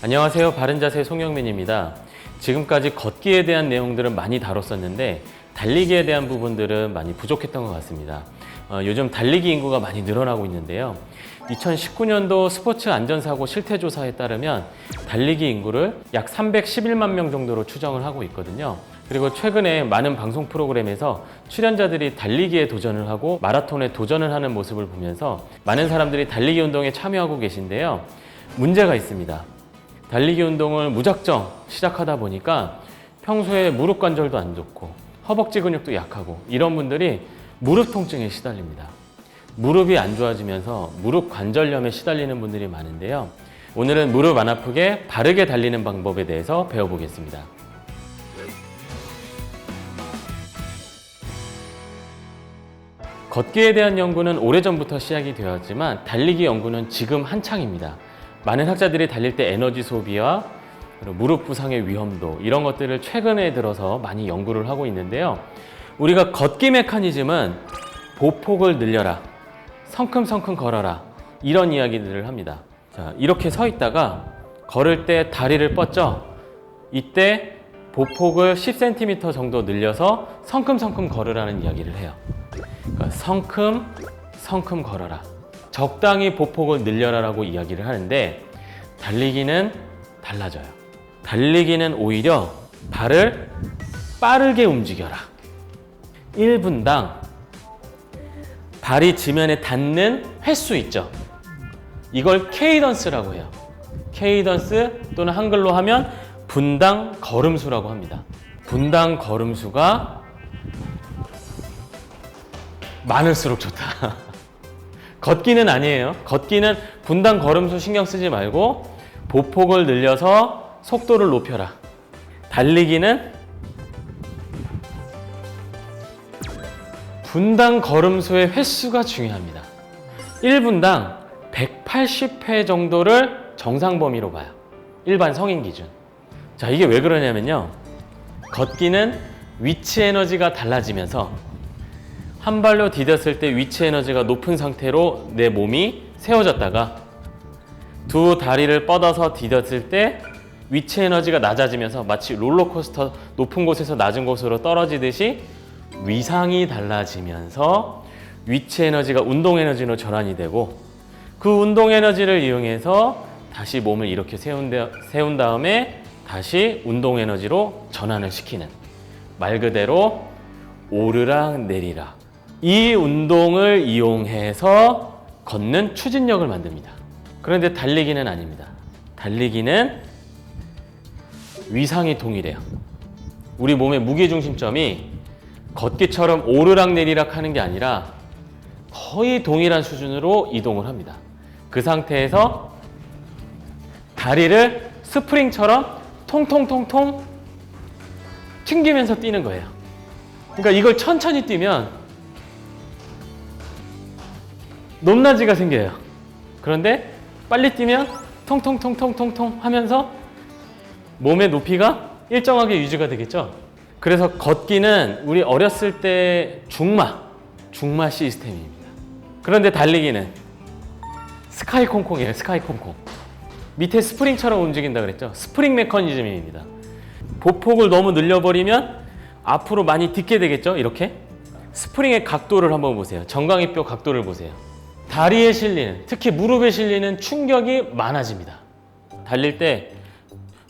안녕하세요. 바른자세 송영민입니다. 지금까지 걷기에 대한 내용들은 많이 다뤘었는데 달리기에 대한 부분들은 많이 부족했던 것 같습니다. 어, 요즘 달리기 인구가 많이 늘어나고 있는데요. 2019년도 스포츠 안전사고 실태조사에 따르면 달리기 인구를 약 311만 명 정도로 추정을 하고 있거든요. 그리고 최근에 많은 방송 프로그램에서 출연자들이 달리기에 도전을 하고 마라톤에 도전을 하는 모습을 보면서 많은 사람들이 달리기 운동에 참여하고 계신데요. 문제가 있습니다. 달리기 운동을 무작정 시작하다 보니까 평소에 무릎 관절도 안 좋고 허벅지 근육도 약하고 이런 분들이 무릎 통증에 시달립니다. 무릎이 안 좋아지면서 무릎 관절염에 시달리는 분들이 많은데요. 오늘은 무릎 안 아프게 바르게 달리는 방법에 대해서 배워보겠습니다. 걷기에 대한 연구는 오래전부터 시작이 되었지만 달리기 연구는 지금 한창입니다. 많은 학자들이 달릴 때 에너지 소비와 무릎 부상의 위험도 이런 것들을 최근에 들어서 많이 연구를 하고 있는데요. 우리가 걷기 메커니즘은 보폭을 늘려라, 성큼성큼 걸어라 이런 이야기들을 합니다. 자, 이렇게 서 있다가 걸을 때 다리를 뻗죠. 이때 보폭을 10cm 정도 늘려서 성큼성큼 걸으라는 이야기를 해요. 그러니까 성큼 성큼 걸어라. 적당히 보폭을 늘려라라고 이야기를 하는데 달리기는 달라져요. 달리기는 오히려 발을 빠르게 움직여라. 1분당 발이 지면에 닿는 횟수 있죠. 이걸 케이던스라고 해요. 케이던스 또는 한글로 하면 분당 걸음수라고 합니다. 분당 걸음수가 많을수록 좋다. 걷기는 아니에요. 걷기는 분당 걸음수 신경 쓰지 말고 보폭을 늘려서 속도를 높여라. 달리기는 분당 걸음수의 횟수가 중요합니다. 1분당 180회 정도를 정상 범위로 봐요. 일반 성인 기준. 자, 이게 왜 그러냐면요. 걷기는 위치 에너지가 달라지면서 한 발로 디뎠을 때 위치 에너지가 높은 상태로 내 몸이 세워졌다가 두 다리를 뻗어서 디뎠을 때 위치 에너지가 낮아지면서 마치 롤러코스터 높은 곳에서 낮은 곳으로 떨어지듯이 위상이 달라지면서 위치 에너지가 운동 에너지로 전환이 되고 그 운동 에너지를 이용해서 다시 몸을 이렇게 세운, 다- 세운 다음에 다시 운동 에너지로 전환을 시키는 말 그대로 오르락 내리락 이 운동을 이용해서 걷는 추진력을 만듭니다. 그런데 달리기는 아닙니다. 달리기는 위상이 동일해요. 우리 몸의 무게 중심점이 걷기처럼 오르락 내리락 하는 게 아니라 거의 동일한 수준으로 이동을 합니다. 그 상태에서 다리를 스프링처럼 통통통통 튕기면서 뛰는 거예요. 그러니까 이걸 천천히 뛰면 높낮이가 생겨요. 그런데 빨리 뛰면 통통통통통통 하면서 몸의 높이가 일정하게 유지가 되겠죠. 그래서 걷기는 우리 어렸을 때 중마, 중마 시스템입니다. 그런데 달리기는 스카이 콩콩이에요. 스카이 콩콩. 밑에 스프링처럼 움직인다 그랬죠. 스프링 메커니즘입니다. 보폭을 너무 늘려버리면 앞으로 많이 딛게 되겠죠. 이렇게 스프링의 각도를 한번 보세요. 정강이뼈 각도를 보세요. 다리에 실리는 특히 무릎에 실리는 충격이 많아집니다. 달릴 때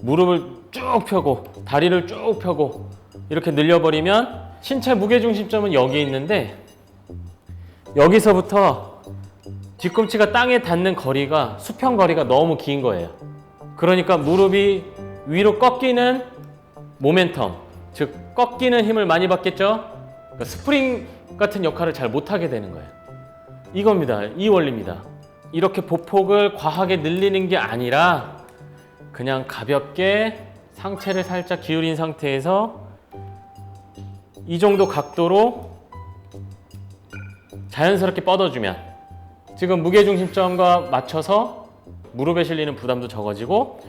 무릎을 쭉 펴고 다리를 쭉 펴고 이렇게 늘려버리면 신체 무게 중심점은 여기 있는데 여기서부터 뒤꿈치가 땅에 닿는 거리가 수평 거리가 너무 긴 거예요. 그러니까 무릎이 위로 꺾이는 모멘텀, 즉 꺾이는 힘을 많이 받겠죠. 그러니까 스프링 같은 역할을 잘 못하게 되는 거예요. 이겁니다. 이 원리입니다. 이렇게 보폭을 과하게 늘리는 게 아니라 그냥 가볍게 상체를 살짝 기울인 상태에서 이 정도 각도로 자연스럽게 뻗어주면 지금 무게중심점과 맞춰서 무릎에 실리는 부담도 적어지고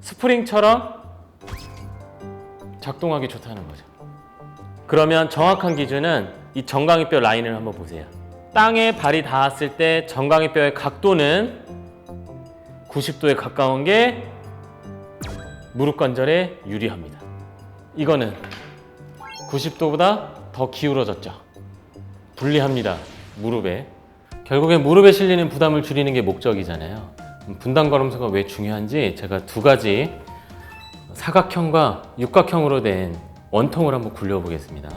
스프링처럼 작동하기 좋다는 거죠. 그러면 정확한 기준은 이 정강이뼈 라인을 한번 보세요. 땅에 발이 닿았을 때 정강이 뼈의 각도는 90도에 가까운 게 무릎 관절에 유리합니다. 이거는 90도보다 더 기울어졌죠. 불리합니다. 무릎에. 결국엔 무릎에 실리는 부담을 줄이는 게 목적이잖아요. 분당 걸음수가 왜 중요한지 제가 두 가지 사각형과 육각형으로 된 원통을 한번 굴려보겠습니다.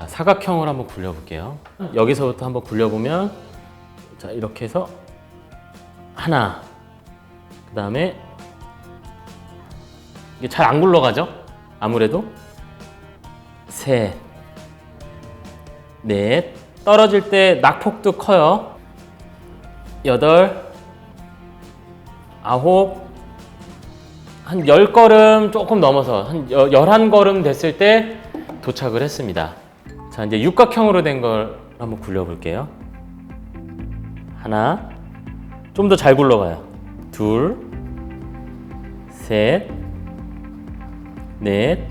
자, 사각형을 한번 굴려볼게요. 여기서부터 한번 굴려보면 자, 이렇게 해서 하나, 그 다음에 이게 잘 안 굴러가죠? 아무래도 셋, 넷, 떨어질 때 낙폭도 커요. 여덟, 아홉, 한 10걸음 조금 넘어서 한 11걸음 됐을 때 도착을 했습니다. 자, 이제 육각형으로 된 걸 한번 굴려볼게요. 하나, 좀 더 잘 굴러가요. 둘, 셋, 넷,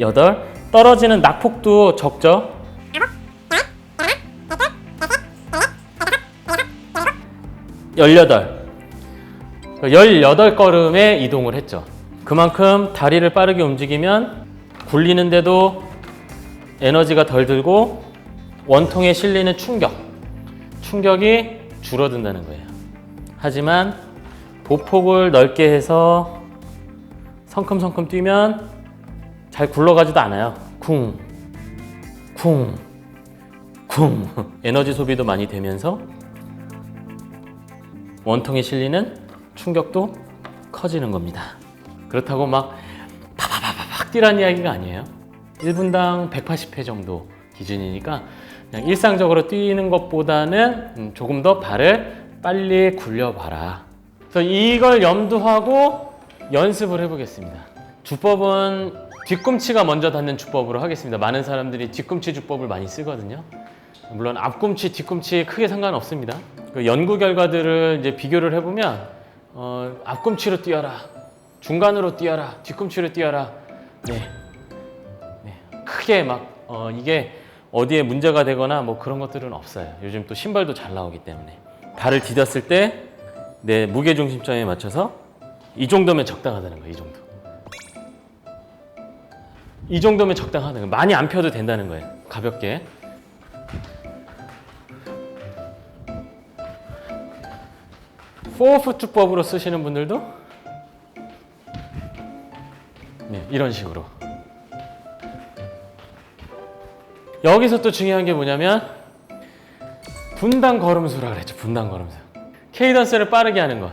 여덟. 떨어지는 낙폭도 적죠? 열여덟. 18걸음에 이동을 했죠. 그만큼 다리를 빠르게 움직이면 굴리는데도 에너지가 덜 들고 원통에 실리는 충격, 충격이 줄어든다는 거예요. 하지만 보폭을 넓게 해서 성큼성큼 뛰면 잘 굴러가지도 않아요. 쿵, 쿵, 쿵. 에너지 소비도 많이 되면서 원통에 실리는 충격도 커지는 겁니다. 그렇다고 막 파파파파팍 뛰라는 이야기가 아니에요. 1분당 180회 정도 기준이니까 그냥 일상적으로 뛰는 것보다는 음, 조금 더 발을 빨리 굴려봐라. 그래서 이걸 염두하고 연습을 해보겠습니다. 주법은 뒤꿈치가 먼저 닿는 주법으로 하겠습니다. 많은 사람들이 뒤꿈치 주법을 많이 쓰거든요. 물론 앞꿈치, 뒤꿈치 크게 상관없습니다. 그 연구 결과들을 이제 비교를 해보면 어, 앞꿈치로 뛰어라, 중간으로 뛰어라, 뒤꿈치로 뛰어라. 네, 네. 크게 막 어, 이게 어디에 문제가 되거나 뭐 그런 것들은 없어요. 요즘 또 신발도 잘 나오기 때문에 발을 디뎠을 때 내 무게 중심점에 맞춰서 이 정도면 적당하다는 거예요. 이 정도. 이 정도면 적당하다는 거예요. 많이 안 펴도 된다는 거예요. 가볍게. 포어푸트법으로 쓰시는 분들도 이런 식으로. 여기서 또 중요한 게 뭐냐면 분당 걸음수라 그랬죠 분당 걸음수. 케이던스를 빠르게 하는 것.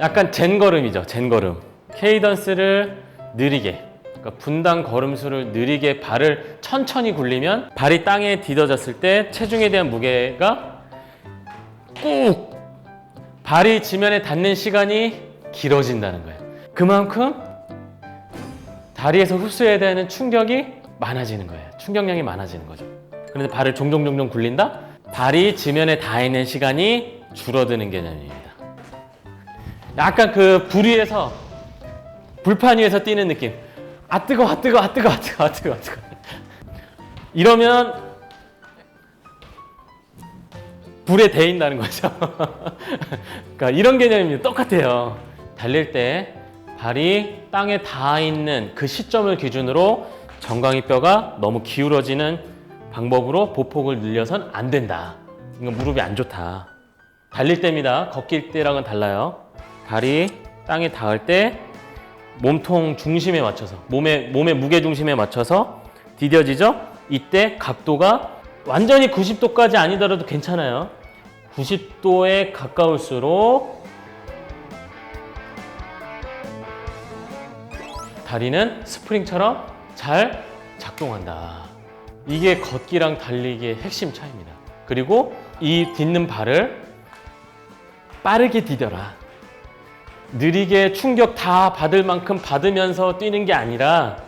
약간 젠 걸음이죠 젠 걸음. 케이던스를 느리게 그러니까 분당 걸음수를 느리게 발을 천천히 굴리면 발이 땅에 디뎌졌을 때 체중에 대한 무게가 꾹 발이 지면에 닿는 시간이 길어진다는 거예요. 그만큼 다리에서 흡수해야 되는 충격이 많아지는 거예요. 충격량이 많아지는 거죠. 그런데 발을 종종 종종 굴린다? 발이 지면에 닿아 있는 시간이 줄어드는 개념입니다. 약간 그 불 위에서 불판 위에서 뛰는 느낌. 아 뜨거, 아 뜨거, 아 뜨거, 아 뜨거, 아 뜨거, 아. 이러면 불에 데인다는 거죠. 그러니까 이런 개념입니다. 똑같아요. 달릴 때 발이 땅에 닿아 있는 그 시점을 기준으로 정강이 뼈가 너무 기울어지는 방법으로 보폭을 늘려선 안 된다. 이건 무릎이 안 좋다. 달릴 때입니다. 걷길 때랑은 달라요. 발이 땅에 닿을 때 몸통 중심에 맞춰서 몸의 몸의 무게 중심에 맞춰서 디뎌지죠. 이때 각도가 완전히 90도까지 아니더라도 괜찮아요. 90도에 가까울수록 다리는 스프링처럼 잘 작동한다. 이게 걷기랑 달리기의 핵심 차이입니다. 그리고 이 딛는 발을 빠르게 디뎌라. 느리게 충격 다 받을 만큼 받으면서 뛰는 게 아니라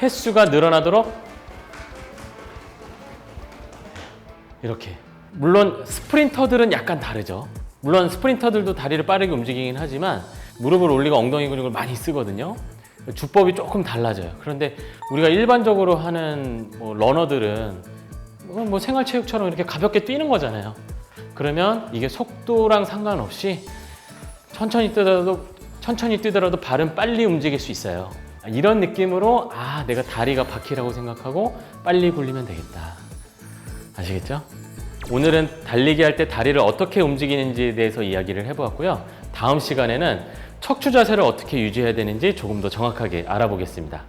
횟수가 늘어나도록 이렇게 물론 스프린터들은 약간 다르죠 물론 스프린터들도 다리를 빠르게 움직이긴 하지만 무릎을 올리고 엉덩이 근육을 많이 쓰거든요 주법이 조금 달라져요 그런데 우리가 일반적으로 하는 뭐 러너들은 뭐, 뭐 생활체육처럼 이렇게 가볍게 뛰는 거잖아요. 그러면 이게 속도랑 상관없이 천천히 뛰더라도 천천히 뛰더라도 발은 빨리 움직일 수 있어요. 이런 느낌으로 아 내가 다리가 바퀴라고 생각하고 빨리 굴리면 되겠다. 아시겠죠? 오늘은 달리기 할 때 다리를 어떻게 움직이는지에 대해서 이야기를 해보았고요. 다음 시간에는 척추 자세를 어떻게 유지해야 되는지 조금 더 정확하게 알아보겠습니다.